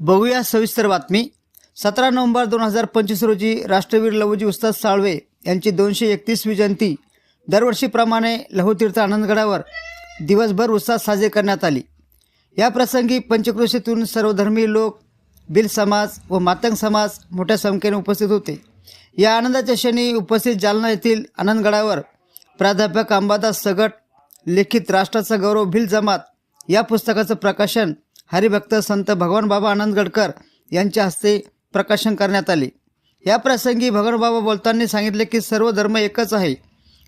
बघूया सविस्तर बातमी. सतरा नोव्हेंबर दोन हजार पंचवीस रोजी राष्ट्रवीर लवजी उस्ताद साळवे यांची दोनशे एकतीसवी जयंती दरवर्षीप्रमाणे लहुतीर्थ आनंदगडावर दिवसभर उत्साह साजरी करण्यात आली. या प्रसंगी पंचक्रोशीतून सर्वधर्मीय लोक बिल समाज व मातंग समाज मोठ्या संख्येने उपस्थित होते. या आनंदाच्या क्षणी उपस्थित जालना येथील आनंदगडावर प्राध्यापक अंबादास सगट लिखित राष्ट्राचा गौरव भिल जमात या पुस्तकाचं प्रकाशन हरिभक्त संत भगवान बाबा आनंदगडकर यांच्या हस्ते प्रकाशन करण्यात आले. या प्रसंगी भगवान बाबा बोलताना सांगितले की सर्व धर्म एकच आहे.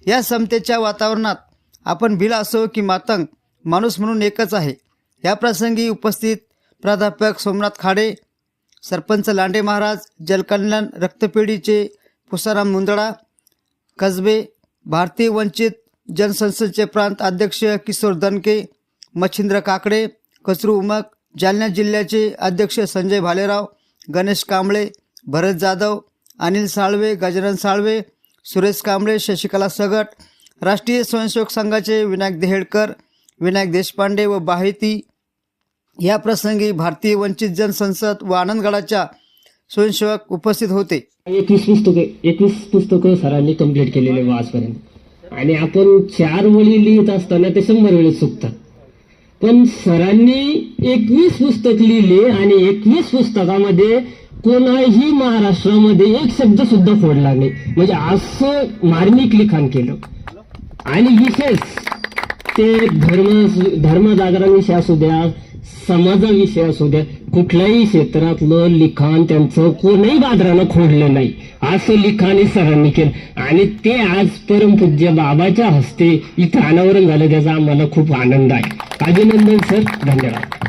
या समतेच्या वातावरणात आपण भिल असो की मातंग माणूस म्हणून एकच आहे. या प्रसंगी उपस्थित प्राध्यापक सोमनाथ खाडे सरपंच लांडे महाराज जलकल्याण रक्तपेढीचे पुसाराम मुंदडा कसबे भारतीय वंचित जनसंस्थेचे प्रांत अध्यक्ष किशोर दनके मच्छिंद्र काकडे कचरू उमक जालना जिल्ह्याचे अध्यक्ष संजय भालेराव गणेश कांबळे भरत जाधव अनिल साळवे गजानन साळवे सुरेश कांबळे शशिकला सगट राष्ट्रीय स्वयंसेवक संघाचे विनायक देहेडकर विनायक देशपांडे व बाहिती. या प्रसंगी भारतीय वंचित जनसंसद व आनंदगडाच्या स्वयंसेवक उपस्थित होते. एकवीस पुस्तकं एकवीस पुस्तकं सरांनी कंप्लीट केलेले व आजपर्यंत. आणि आपण चार वळी लिहित असताना ते शंभर वेळेस चुकतात पण सरांनी एकवीस पुस्तक लिहिले आणि एकवीस पुस्तकामध्ये कोणाही महाराष्ट्रामध्ये एक शब्द सुद्धा फोडला नाही. म्हणजे असं मार्मिक लिखाण केलं. आणि विशेष ते धर्म धर्म विषय असू द्या समाजाविषयी असू द्या कुठल्याही क्षेत्रातलं लिखाण त्यांचं कोणीही बाजारानं खोडलं नाही. असं लिखाण हे सरांनी केलं. आणि ते आज परमपूज्य बाबाच्या हस्ते इथं अनावरण झालं त्याचा आम्हाला खूप आनंद आहे. अभिनंदन सर. धन्यवाद.